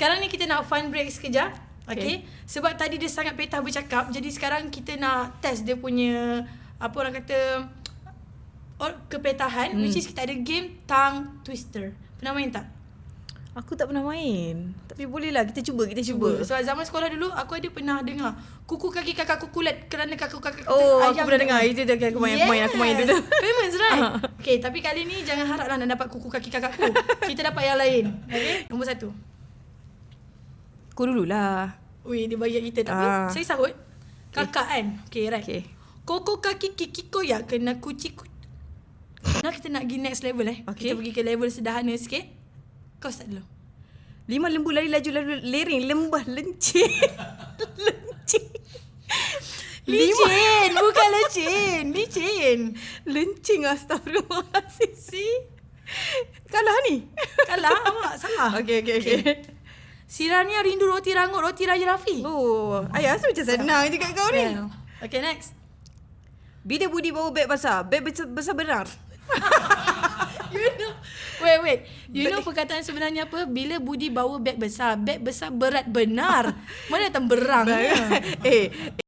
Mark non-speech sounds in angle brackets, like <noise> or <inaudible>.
Sekarang ni kita nak fun break sekejap. Okay. okay. Sebab tadi dia sangat petah bercakap. Jadi sekarang kita nak test dia punya apa orang kata or, kepetahan hmm. which is kita ada game tongue twister. Pernah main tak? Aku tak pernah main. Tapi boleh lah kita cuba, kita cuba. cuba. Sebab zaman sekolah dulu aku ada pernah dengar kuku kaki kakak kukulat kerana kakak kakak kita Oh, ayam aku pernah dengar. Itu dia aku main, yes. aku main, aku main tu. Famous right? <laughs> okay, tapi kali ni jangan haraplah nak dapat kuku kaki kakakku. kita dapat yang lain. Okay? Nombor satu. Kau dululah. Ui, dia bagi kita tapi ah. saya sahut. Kakak okay. kan? Okay, right. Okay. Koko kaki kiki koyak kena kuci kuci. Nah kita nak pergi next level eh. Okay. Kita pergi ke level sederhana sikit. Kau start dulu. Lima lembu lari laju lalu lering lembah lencin. <laughs> lencin. Licin, bukan lecin. Licin. Lencing astagfirullahalazim. Si. Kalah ni. Kalah awak salah. <laughs> Okey okey okey. Okay. Siranya rindu roti rangut roti Raja Rafi. Oh, ayah rasa macam senang je kat kau ni. Yeah. Okay next. Bila Budi bawa beg besar, beg besar, besar benar. <laughs> you know. Wait, wait. You know perkataan sebenarnya apa? Bila Budi bawa beg besar, beg besar berat benar. <laughs> Mana datang berang? <laughs> eh,